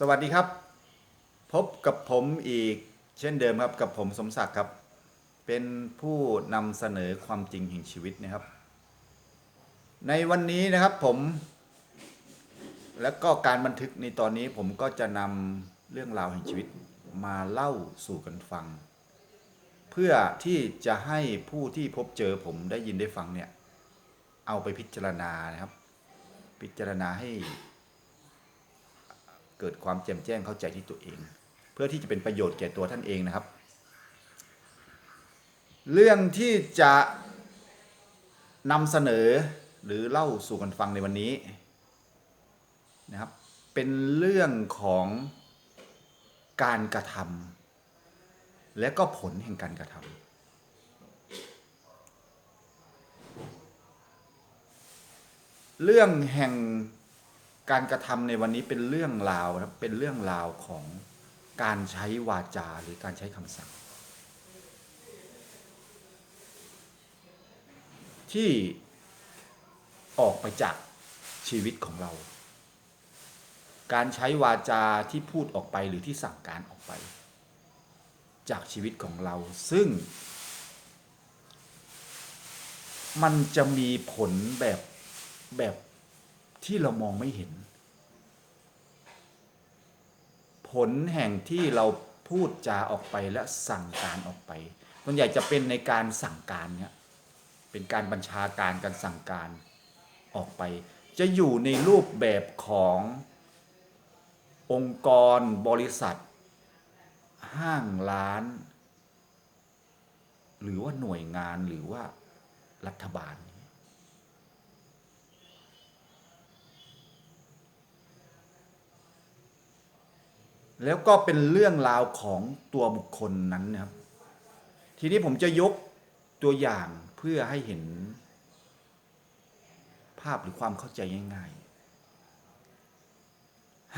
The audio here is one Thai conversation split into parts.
สวัสดีครับ พบกับผมอีกเช่นเดิมครับกับผมสมศักดิ์ครับ เป็นผู้นำเสนอความจริงแห่งชีวิตนะครับ ในวันนี้นะครับผม และก็การบันทึกในตอนนี้ผมก็จะนำเรื่องราวแห่งชีวิตมาเล่าสู่กันฟัง เพื่อที่จะให้ผู้ที่พบเจอผมได้ยินได้ฟังเนี่ย เอาไปพิจารณานะครับ พิจารณาให้ เกิดความแจ่มแจ้งเข้าใจที่ตัวเอง เพื่อที่จะเป็นประโยชน์แก่ตัวท่านเองนะครับ เรื่องที่จะนำเสนอหรือเล่าสู่กันฟังในวันนี้นะครับ เป็นเรื่องของการกระทำและก็ผลแห่งการกระทำเรื่องแห่ง การกระทำในวันนี้เป็นเรื่องราวนะครับเป็นเรื่องราวของการใช้วาจาหรือการใช้คำสั่ง ที่ออกไปจากชีวิตของเรา การใช้วาจาที่พูดออกไปหรือที่สั่งการออกไป จากชีวิตของเราซึ่ง มันจะมีผลแบบแบบ ที่เรามองไม่เห็น ผลแห่งที่เราพูดจาออกไปและสั่งการออกไปส่วนใหญ่จะเป็นในการสั่งการเนี่ยเป็นการบัญชาการการสั่งการออกไป จะอยู่ในรูปแบบขององค์กรบริษัท ห้างร้าน หรือว่าหน่วยงานหรือว่ารัฐบาล แล้วก็เป็นเรื่องราวของตัวบุคคลนั้นนะครับ ทีนี้ผมจะยกตัวอย่างเพื่อให้เห็น ภาพหรือความเข้าใจง่ายๆ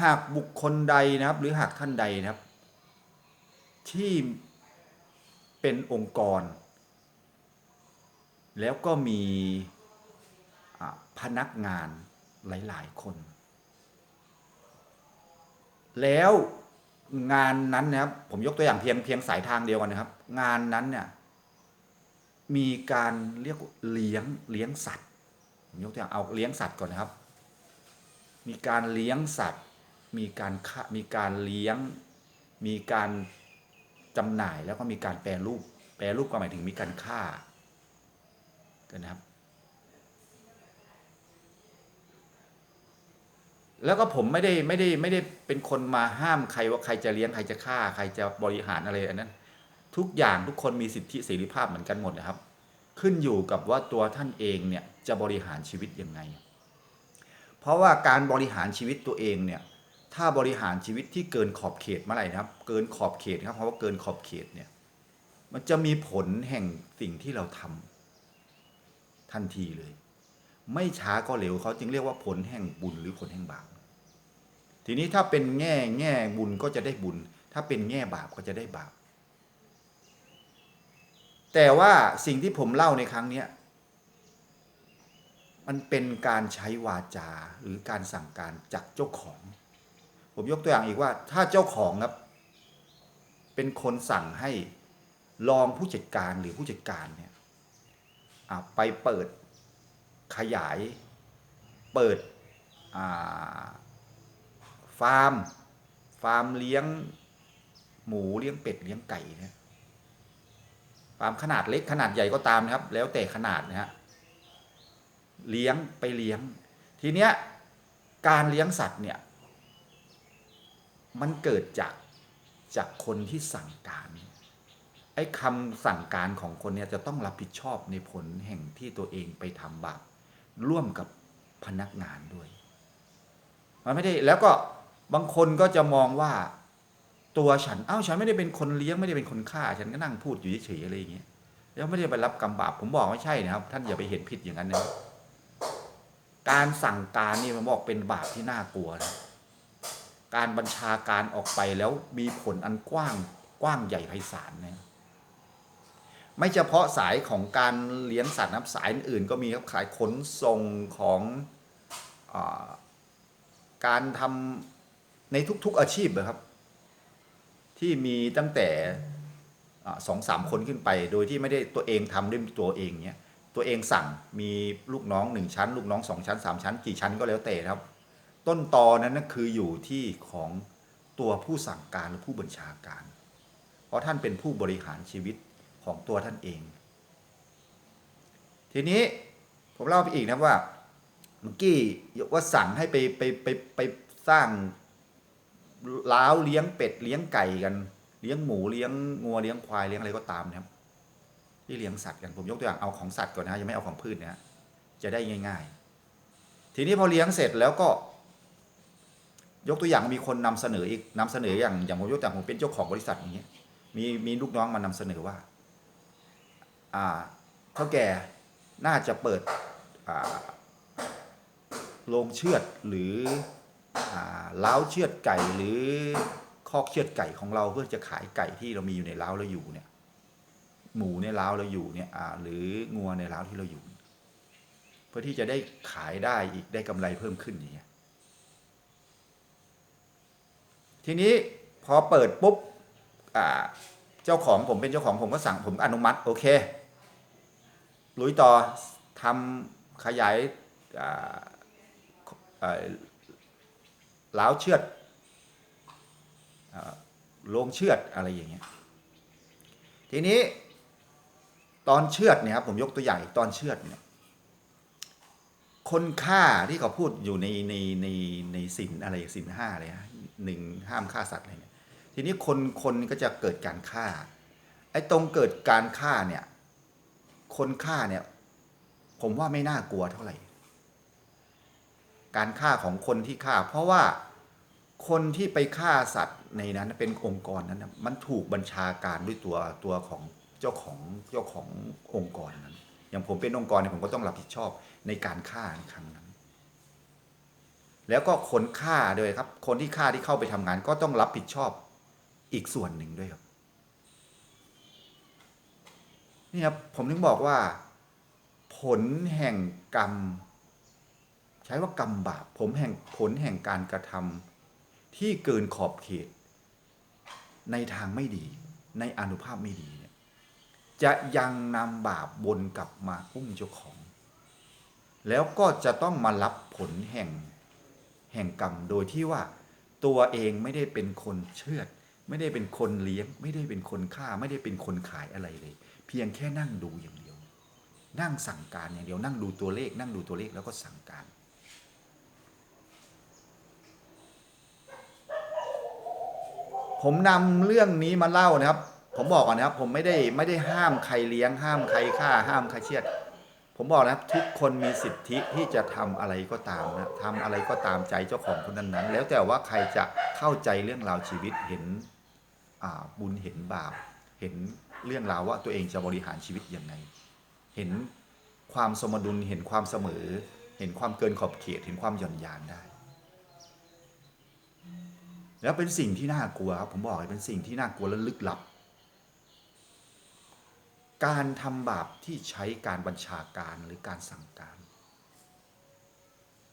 หากบุคคลใดนะครับ หรือหากท่านใดนะครับ ที่เป็นองค์กร แล้วก็มีพนักงานหลาย ๆ คน แล้ว งานนั้นนะครับผมยกตัวอย่างเพียงเพียงสายทางเดียวกันนะครับ งานนั้นเนี่ยมีการเรียกเลี้ยงเลี้ยงสัตว์ผมยกตัวอย่างเอาเลี้ยงสัตว์ก่อนนะครับ มีการเลี้ยงสัตว์ มีการฆ่ามีการเลี้ยง มีการจำหน่ายแล้วก็มีการแปรรูป แปรรูปก็หมายถึงมีการฆ่ากันนะครับ แล้วก็ผมไม่ได้ไม่ได้ไม่ได้เป็นคนมาห้ามใครว่าใครจะเลี้ยงใครจะฆ่า ใครจะบริหารอะไรอันนั้น ทุกอย่างทุกคนมีสิทธิเสรีภาพเหมือนกันหมดนะครับ ขึ้นอยู่กับว่าตัวท่านเองเนี่ยจะบริหารชีวิตยังไง เพราะว่าการบริหารชีวิตตัวเองเนี่ยถ้าบริหารชีวิตที่เกินขอบเขตเมื่อไหร่นะครับ เกินขอบเขตครับเพราะว่าเกินขอบเขตเนี่ยมันจะมีผลแห่งสิ่งที่เราทำทันทีเลย ไม่ช้าก็เร็วเขาจึงเรียกว่าผลแห่งบุญหรือผลแห่งบาป ทีนี้ถ้าเป็นแง่แง่บุญก็จะได้บุญ ถ้าเป็นแง่บาปก็จะได้บาป แต่ว่าสิ่งที่ผมเล่าในครั้งนี้มันเป็นการใช้วาจาหรือการสั่งการจากเจ้าของ ผมยกตัวอย่างอีกว่า ถ้าเจ้าของครับ เป็นคนสั่งให้รองผู้จัดการหรือผู้จัดการเนี่ยไปเปิด ขยายเปิดฟาร์ม ฟาร์มเลี้ยงหมูเลี้ยงเป็ดเลี้ยงไก่นะฟาร์มขนาดเล็กขนาดใหญ่ก็ตามนะครับ แล้วแต่ขนาดนะฮะเลี้ยงไปเลี้ยง ทีเนี้ยการเลี้ยงสัตว์เนี่ยมันเกิดจากจากคนที่สั่งการไอ้คำสั่งการของคนเนี่ยจะต้องรับผิดชอบในผลแห่งที่ตัวเองไปทำบาป ร่วมกับพนักงานด้วย มันไม่ได้แล้วก็บางคนก็จะมองว่าตัวฉัน เอ้าฉันไม่ได้เป็นคนเลี้ยงไม่ได้เป็นคนฆ่า ฉันก็นั่งพูดอยู่เฉยๆอะไรอย่างเงี้ยแล้วไม่ได้ไปรับกรรมบาปผมบอกไม่ใช่นะครับ ท่านอย่าไปเห็นผิดอย่างนั้นนะการสั่งการนี่มันบอกเป็นบาปที่น่ากลัวนะการบัญชาการออกไปแล้วมีผลอันกว้างกว้างใหญ่ไพศาลนะ ไม่เฉพาะสายของการเลี้ยงสัตว์นะครับสายอื่นก็มีครับขายขนส่งของอการทำในทุกๆอาชีพนะครับ ที่มีตั้งแต่สองสามคนขึ้นไป โดยที่ไม่ได้ตัวเองทำด้วยตัวเองเนี่ยตัวเองสั่งมีลูกน้องหนึ่งชั้น ลูกน้องสองชั้นสามชั้น กี่ชั้นก็แล้วแต่ครับ ต้นตอนั้นนะคืออยู่ที่ของตัวผู้สั่งการหรือผู้บัญชาการ เพราะท่านเป็นผู้บริหารชีวิต ของตัวท่านเอง ทีนี้ผมเล่าไปอีกนะว่าเมื่อกี้ว่าสั่งให้ไปไปไปไปสร้างล้าวเลี้ยงเป็ดเลี้ยงไก่กันเลี้ยงหมูเลี้ยงงัวเลี้ยงควายเลี้ยงอะไรก็ตามนะครับ ที่เลี้ยงสัตว์กันผมยกตัวอย่างเอาของสัตว์ก่อนนะยังไม่เอาของพืชนะจะได้ง่าย ๆ ทีนี้พอเลี้ยงเสร็จแล้วก็ ยกตัวอย่างมีคนนำเสนออีกนำเสนออย่างอย่างผมยกตัวอย่างผมเป็นเจ้าของบริษัทอย่างเงี้ยมีมีลูกน้องมานำเสนอว่า เท่าแก่น่าจะเปิดโรงเชือดหรือเล้าเชือดไก่หรือคอกเชือดไก่ของเราเพื่อจะขายไก่ที่เรามีอยู่ในเล้าเราอยู่เนี่ยหมูในเล้าเราอยู่เนี่ยหรืองัวในเล้าที่เราอยู่ เพื่อที่จะได้ขายได้อีกได้กำไรเพิ่มขึ้นอย่างเงี้ยทีนี้พอเปิดปุ๊บเจ้าของผมเป็นเจ้าของผมก็สั่งผมอนุมัติโอเค ลุยต่อทำขยายเล้าวเชือดเอ่อโลงเชือดอะไรอย่างเงี้ยทีนี้ตอนเชือดเนี่ยครับผมยกตัวอย่างอีกตอนเชือดเนี่ยคนฆ่าที่เขาพูดอยู่ในในในในสินอะไรสินห้าอะไรฮะหนึ่งห้ามฆ่าสัตว์อะไรเนี่ยทีนี้คนคนก็จะเกิดการฆ่าไอ้ตรงเกิดการฆ่าเนี่ย คนฆ่าเนี่ย ผมว่าไม่น่ากลัวเท่าไหร่ การฆ่าของคนที่ฆ่า เพราะว่าคนที่ไปฆ่าสัตว์ในนั้นเป็นองค์กรนั้นมันถูกบัญชาการด้วยตัวตัวของเจ้าของเจ้าขององค์กรนั้น อย่างผมเป็นองค์กรเนี่ยผมก็ต้องรับผิดชอบในการฆ่าในครั้งนั้น แล้วก็คนฆ่าด้วยครับ คนที่ฆ่าที่เข้าไปทำงานก็ต้องรับผิดชอบอีกส่วนหนึ่งด้วยครับ นี่ครับผมถึงบอกว่า ผลแห่งกรรม ใช้ว่ากรรมบาปผมแห่งผลแห่งการกระทำที่เกินขอบเขต ในทางไม่ดี ในอนุภาพไม่ดีเนี่ยจะยังนำบาปบนกลับมาอุ้มเจ้าของ แล้วก็จะต้องมารับผลแห่งแห่งกรรมโดยที่ว่าตัวเองไม่ได้เป็นคนเชือด ไม่ได้เป็นคนเลี้ยง ไม่ได้เป็นคนฆ่า ไม่ได้เป็นคนขายอะไรเลย เพียงแค่นั่งดูอย่างเดียว นั่งสั่งการอย่างเดียว นั่งดูตัวเลข นั่งดูตัวเลขแล้วก็สั่งการ ผมนำเรื่องนี้มาเล่านะครับ ผมบอกก่อนนะครับ ผมไม่ได้ไม่ได้ห้ามใครเลี้ยง ห้ามใครฆ่า ห้ามใครเชือดผมบอกนะครับทุกคนมีสิทธิที่จะทำอะไรก็ตามนะทำอะไรก็ตามใจเจ้าของคนนั้นๆ แล้วแต่ว่าใครจะเข้าใจเรื่องราวชีวิตเห็นบุญเห็นบาปเห็น เรื่องราวว่าตัวเองจะบริหารชีวิตยังไง เห็นความสมดุลเห็นความเสมอ เห็นความเกินขอบเขตเห็นความหย่อนยานได้ แล้วเป็นสิ่งที่น่ากลัวครับผมบอกเลยเป็นสิ่งที่น่ากลัวและลึกลับ การทำบาปที่ใช้การบัญชาการหรือการสั่งการ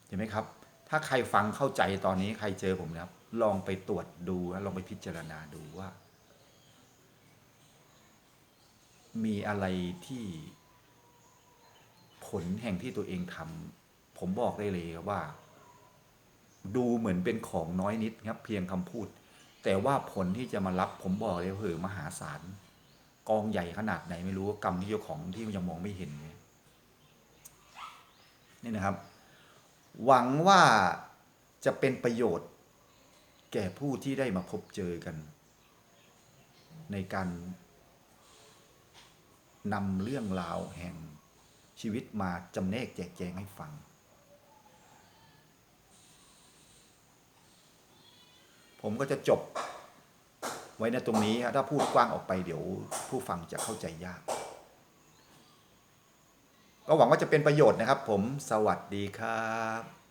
เห็นไหมครับ ถ้าใครฟังเข้าใจตอนนี้ใครเจอผมนะครับลองไปตรวจดูลองไปพิจารณาดูว่า มีอะไรที่ผลแห่งที่ตัวเองทำผมบอกได้เลยว่า ดูเหมือนเป็นของน้อยนิดครับเพียงคำพูด แต่ว่าผลที่จะมารับผมบอกเลยว่าเออมหาศาลกองใหญ่ขนาดไหนไม่รู้กรรมที่เจ้าของที่ยังมองไม่เห็นเนี่ยนี่นะครับ หวังว่าจะเป็นประโยชน์ แก่ผู้ที่ได้มาพบเจอกัน ในการ นำเรื่องราวแห่งชีวิตมาจำแนกแจกแจงให้ฟัง ผมก็จะจบไว้ในตรงนี้ฮะถ้าพูดกว้างออกไปเดี๋ยวผู้ฟังจะเข้าใจยาก ก็หวังว่าจะเป็นประโยชน์นะครับ ผมสวัสดีครับ